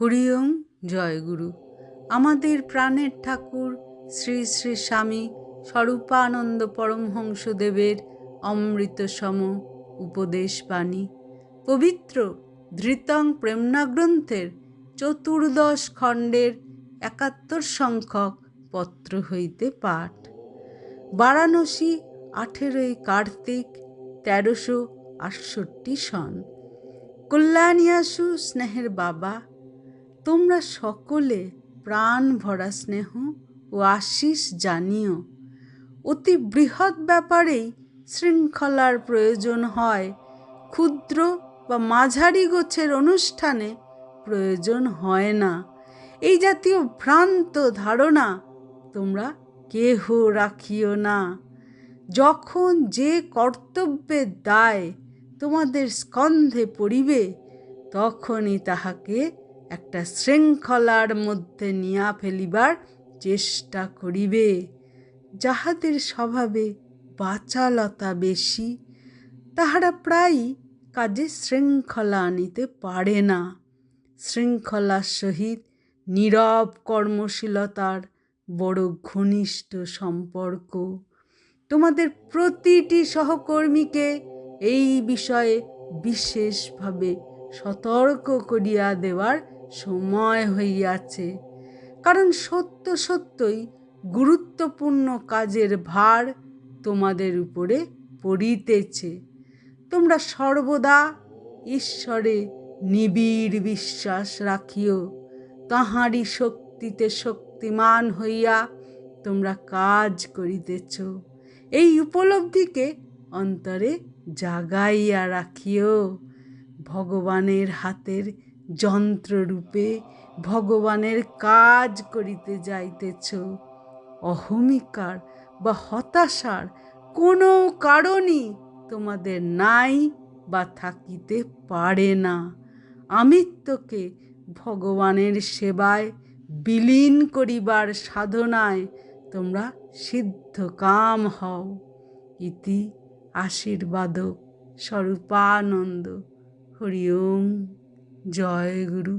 হরিওম জয়গুরু আমাদের প্রাণের ঠাকুর শ্রী শ্রী স্বামী স্বরূপানন্দ পরমহংসদেবের অমৃতসম উপদেশ বাণী পবিত্র ধৃতং প্রেমনা গ্রন্থের চতুর্দশ খণ্ডের একাত্তর সংখ্যক পত্র হইতে পাঠ। বারাণসী আঠেরোই কার্তিক তেরোশো আটষট্টি সন। কল্যাণিয়াসু স্নেহের বাবা তোমরা সকলে প্রাণ ভরা স্নেহ ও আশিস জানিও। অতি বৃহৎ ব্যাপারেই শৃঙ্খলার প্রয়োজন হয়। ক্ষুদ্র বা মাঝারি গোছের অনুষ্ঠানে প্রয়োজন হয় না। এই জাতীয় ভ্রান্ত ধারণা তোমরা কেহ রাখিও না। যখন যে কর্তব্যের দায় তোমাদের স্কন্ধে পড়িবে, তখনই তাহাকে একটা শৃঙ্খলার মধ্যে নিয়া ফেলিবার চেষ্টা করিবে। যাহাদের স্বভাবে বাচালতা বেশি, তাহারা প্রায়ই কাজে শৃঙ্খলা আনিতে পারে না। শৃঙ্খলার সহিত নীরব কর্মশীলতার বড় ঘনিষ্ঠ সম্পর্ক। তোমাদের প্রতিটি সহকর্মীকে এই বিষয়ে বিশেষভাবে সতর্ক করিয়া দেওয়ার সময় হইয়াছে, কারণ সত্য সত্যই গুরুত্বপূর্ণ কাজের ভার তোমাদের উপরে পড়িতেছে। তোমরা সর্বদা ঈশ্বরে নিবিড় বিশ্বাস রাখিও, তাহারই শক্তিতে শক্তিমান হইয়া তোমরা কাজ করিতেছ। এই উপলব্ধিকে অন্তরে জাগাইয়া রাখিও, ভগবানের হাতের যন্ত্ররূপে ভগবানের কাজ করিতে যাইতেছ। অহমিকার বা হতাশার কোনো কারণই তোমাদের নাই বা থাকিতে পারে না। আমিত্বকে ভগবানের সেবায় বিলীন করিবার সাধনায় তোমরা সিদ্ধকাম হও। ইতি আশীর্বাদক স্বরূপানন্দ। হরি ওম। জয় গুরু।